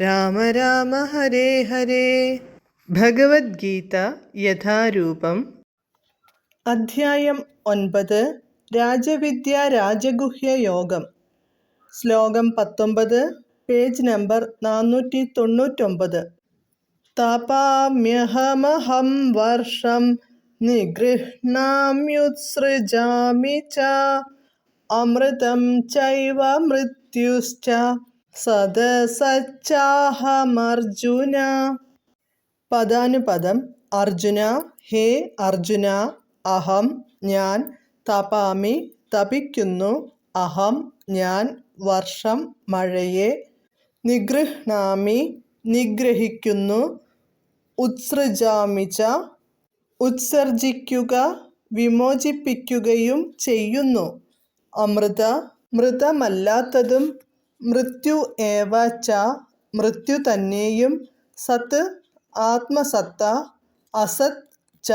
രാമ രാമ ഹരേ ഹരേ. ഭഗവത്ഗീത യഥാരൂപം. അധ്യായം ഒൻപത്. രാജവിദ്യ രാജഗുഹ്യ യോഗം. ശ്ലോകം പത്തൊമ്പത്. പേജ് നമ്പർ നാനൂറ്റി തൊണ്ണൂറ്റൊമ്പത് താപാമ്യഹമഹം വർഷം നിഗൃഹ്ണാമ്യുത്സൃജാമി ച. അമൃതം ചൈവ മൃത്യുശ്ച. സദസച്ചാഹമർജുന. പദാനുപദം അർജുന ഹേ അർജുന അഹം ഞാൻ തപാമി തപിക്കുന്നു അഹം ഞാൻ വർഷം മഴയെ നിഗൃഹ്ണാമി നിഗ്രഹിക്കുന്നു ഉത്സൃജാമിച്ച ഉത്സർജിക്കുക വിമോചിപ്പിക്കുകയും ചെയ്യുന്നു. അമൃത മൃതമല്ലാത്തതും മൃത്യു ഏവ ച മൃത്യു തന്നെയും സത് ആത്മസത്ത അസത് ച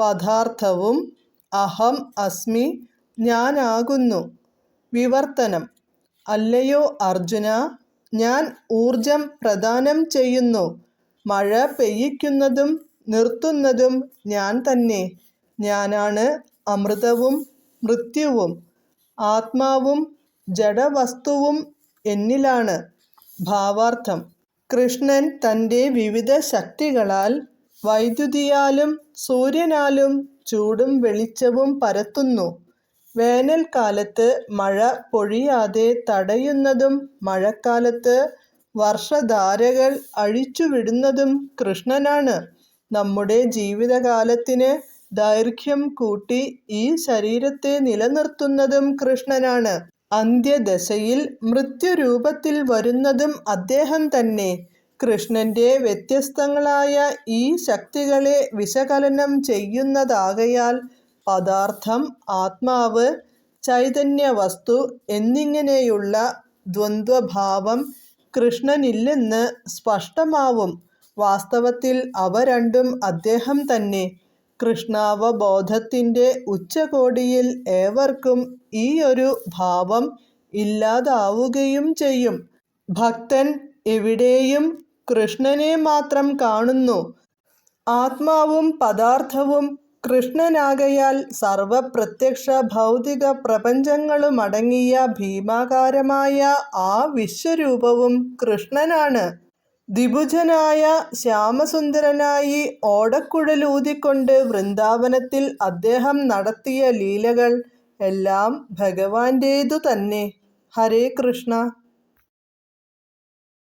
പദാർത്ഥവും അഹം അസ്മി ഞാനാകുന്നു. വിവർത്തനം. അല്ലയോ അർജുന ഞാൻ ഊർജം പ്രദാനം ചെയ്യുന്നു. മഴ പെയ്യിക്കുന്നതും നിർത്തുന്നതും ഞാൻ തന്നെ. ഞാനാണ് അമൃതവും മൃത്യുവും. ആത്മാവും ജഡവസ്തുവും എന്നിലാണ് ഭാവാർത്ഥം. കൃഷ്ണൻ തന്റെ വിവിധ ശക്തികളാൽ വൈദ്യുതിയാലും സൂര്യനാലും ചൂടും വെളിച്ചവും പരത്തുന്നു. വേനൽക്കാലത്ത് മഴ പൊഴിയാതെ തടയുന്നതും മഴക്കാലത്ത് വർഷധാരകൾ അഴിച്ചുവിടുന്നതും കൃഷ്ണനാണ്. നമ്മുടെ ജീവിതകാലത്തിന് ദൈർഘ്യം കൂട്ടി ഈ ശരീരത്തെ നിലനിർത്തുന്നതും കൃഷ്ണനാണ്. അന്ത്യദശയിൽ മൃത്യുരൂപത്തിൽ വരുന്നതും അദ്ദേഹം തന്നെ. കൃഷ്ണന്റെ വ്യത്യസ്തങ്ങളായ ഈ ശക്തികളെ വിശകലനം ചെയ്യുന്നതാകയാൽ പദാർത്ഥം ആത്മാവ് ചൈതന്യ വസ്തു എന്നിങ്ങനെയുള്ള ദ്വന്ദ്വഭാവം കൃഷ്ണനില്ലെന്ന് സ്പഷ്ടമാവും. വാസ്തവത്തിൽ അവ രണ്ടും അദ്ദേഹം തന്നെ. കൃഷ്ണാവബോധത്തിന്റെ ഉച്ചകോടിയിൽ ഏവർക്കും ഈ ഒരു ഭാവം ഇല്ലാതാവുകയും ചെയ്യും. ഭക്തൻ എവിടെയും കൃഷ്ണനെ മാത്രം കാണുന്നു. ആത്മാവും പദാർത്ഥവും കൃഷ്ണനാകയാൽ സർവപ്രത്യക്ഷ ഭൗതിക പ്രപഞ്ചങ്ങളുമടങ്ങിയ ഭീമാകാരമായ ആ വിശ്വരൂപവും കൃഷ്ണനാണ്. ദ്വിഭുജനായ ശ്യാമസുന്ദരനായി ഓടക്കുഴലൂതിക്കൊണ്ട് വൃന്ദാവനത്തിൽ അദ്ദേഹം നടത്തിയ ലീലകൾ എല്ലാം ഭഗവാന്റേതു തന്നെ ഹരേ കൃഷ്ണ.